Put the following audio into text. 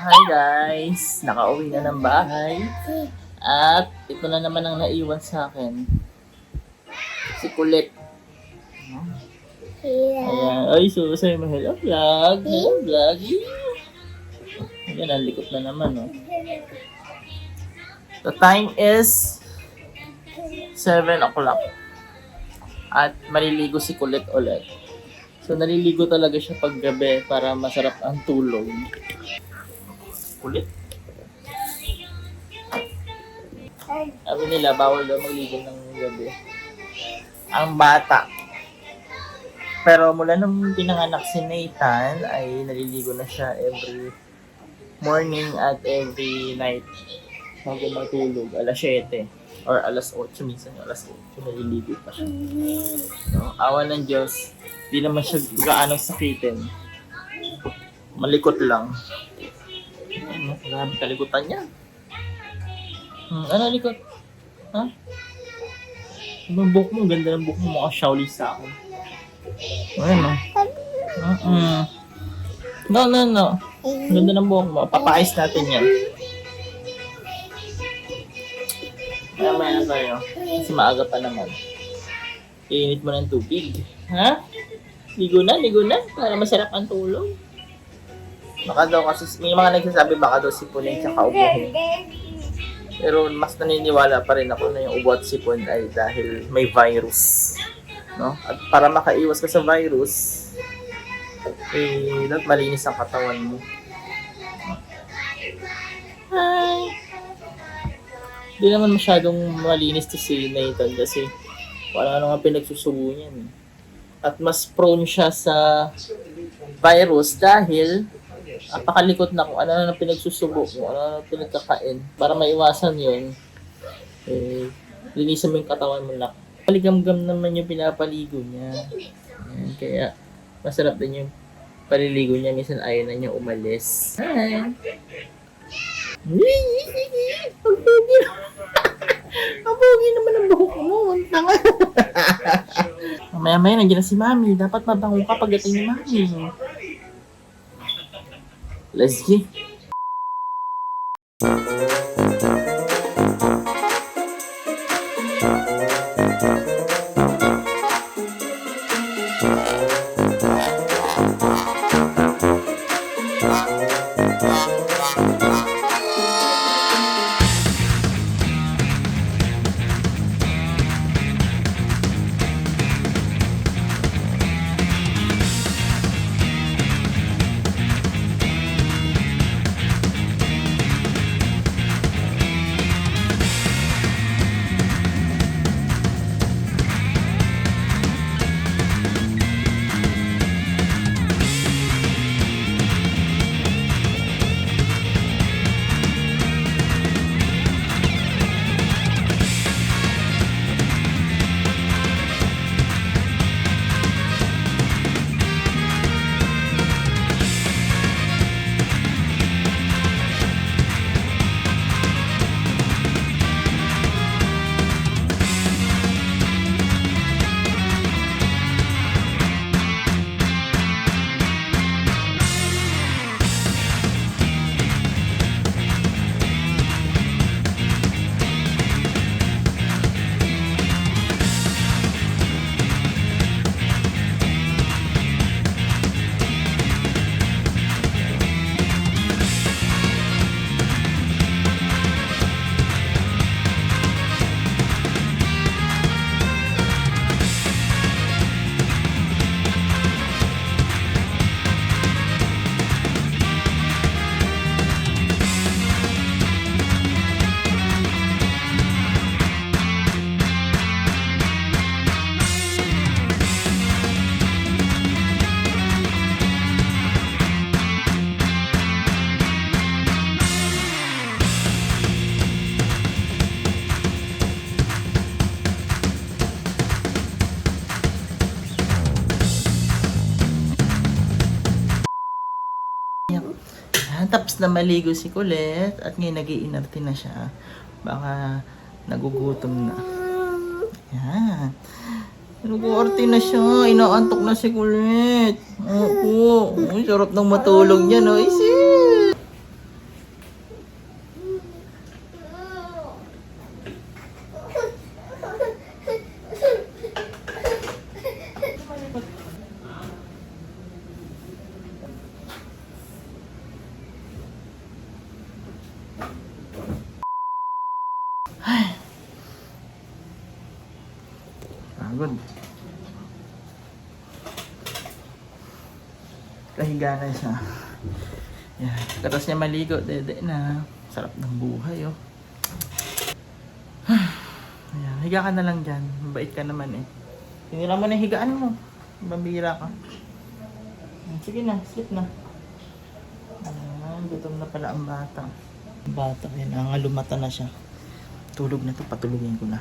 Hi guys! Nakauwi na ng bahay. At ito na naman ang naiwan sa akin. Si Kulit. Ayan. Ay, so sa'yo mo, hello vlog. Hello vlog. Ayan, ang likot na naman, oh. The time is 7 o'clock. At maliligo si Kulit ulit. So, naliligo talaga siya pag gabi para masarap ang tulog. Kulit. Sabi nila, bawal daw magligo ng gabi. Ang bata. Pero mula nung pinanganak si Nathan, ay naliligo na siya every morning at every night bago matulog. Alas 7 or alas 8, minsan yung alas 8, naliligo pa siya. No? Awa ng Diyos, di naman siya gaano sakitin. Malikot lang. Ano, grabe kalikutan niya. Hmm, ano likot? Ha? Ang buhok mo, ganda ng buhok mo, mukha Shaolin sa akin. Ano? Mm-mm. No, no, no. Ang ganda ng buhok mo. Papayos natin yan. Mamaya na tayo. Kasi maaga pa naman. Iinit mo ng tubig. Ha? Ligo na, ligo na. Para masarap ang tulog. Baka daw kasi, may mga nagsasabi baka daw sipunin tsaka ubuhin. Pero mas naniniwala pa rin ako na yung ubo at sipon ay dahil may virus. No? At para makaiwas ka sa virus, eh, dapat malinis ang katawan mo. Hi! Hindi naman masyadong malinis to si Nathan kasi wala ano nga pinagsusubo niyan. At mas prone siya sa virus dahil napakalikot na kung ano na pinagsusubo, kung ano na pinagkakain. Para maiwasan yun, eh, linisan mo yung katawan mo na. Paligam-gam naman yung pinapaligo niya. Ayan, kaya masarap din yung paliligo niya. Minsan ayaw na niya umalis. Hi! Ang pogi naman ang buhok mo. Ang tanga. Mamaya-maya nandiyan na si Mami. Dapat mabango ka pagdating ni Mami. Let's go. Yan, tapos na maligo si Colette at ngayon nag-iinarte na siya. Baka nagugutom na. Yan. Nag-uarte na siya. Inaantok na si Colette. Oo. Uy, sarap ng matulog niya, no? Isi. Pagod. Kahiga na siya. Yan. Katas niya maligo, dede na. Sarap ng buhay, oh. Ayan, higa ka na lang dyan. Mabait ka naman eh. Tinira mo na higaan mo. Bambira ka. Sige na, sleep na. Ayan, gutom na pala ang bata. Ang bata, yan, nangalumata na siya. Tulog na to, patulugin ko na.